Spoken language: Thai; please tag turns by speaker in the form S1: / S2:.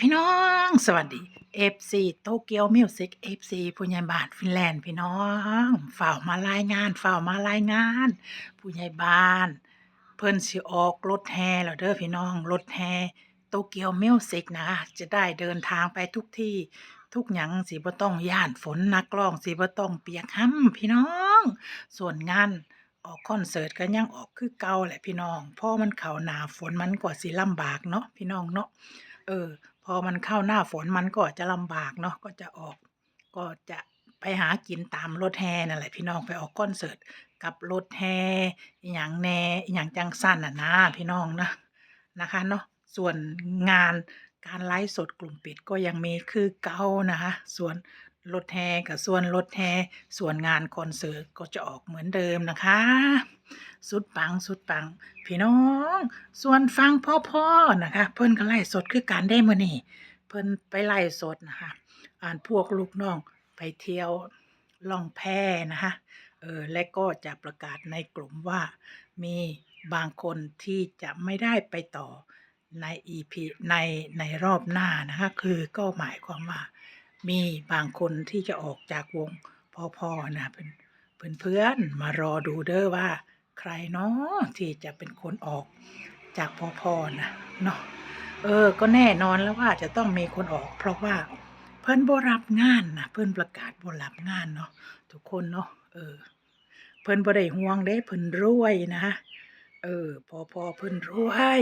S1: พี่น้อง สวัสดี FC โตเกียวมิวสิก FC ผู้ใหญ่บ้านฟินแลนด์พี่น้องฝ่าวมารายงานฝ่าวมารายงาน ผู้ใหญ่บ้าน เพิ่นสิออกรถแห่แล้วเด้อพี่น้องรถแห่โตเกียวมิวสิกนะจะได้เดินทางไปทุกที่ทุกหยังสิบ่ต้องย่านฝนนักร้องสิบ่ต้องเปียกห้ำพี่น้อง ส่วนงานออกคอนเสิร์ตก็ยังออกคือเก่าแหละพี่น้องพราะมันเข้าหนาฝนมันก็สิลำบากเนาะพี่น้องเนาะเออ อมันเข้าหน้าฝนมันก็จะลำบากเนาะก็จะออก ก็จะไปหากินตามรถแห่นั่นแหละพี่น้องไปออกคอนเสิร์ตกับรถแห่อย่างแหน่อย่างจังสั้นอะนะพี่น้องนะนะคะเนาะส่วนงานการไลฟ์สดกลุ่มปิดก็ยังมีคือเก่านะคะส่วน รถแห่กับส่วนรถแห่ส่วนงานคอนเสิร์ตก็จะออกเหมือนเดิมนะคะ สุดปังสุดปัง พี่น้อง ส่วนฟังพ่อๆนะคะ เพิ่นก็ไล่สดคือการได้มื้อนี้เพิ่นไปไล่สดนะคะอ่านพวกลูกน้องไปเที่ยวล่องแพนะคะเออและก็จะประกาศในกลุ่มว่ามีบางคนที่จะไม่ได้ไปต่อใน EP ในในรอบหน้านะคะ คือก็หมายความว่า มีบางคนที่จะออกจากวงพ่อๆนะเพื่อนเพื่อนเพื่อนๆมารอดูเด้อว่า ใครเนาะที่จะเป็นคนออกจากพ่อๆนะเนาะเออ ก็แน่นอนแล้วว่าจะต้องมีคนออก เพราะว่าเพิ่อนบรับงานนะเพิ่อนประกาศบรับงานเนาะทุกคนเนาะเออ เพิ่อนบ่ได้ห่วงเด้เพิ่อนรวยนะเออพอพอเพิ่อนรวย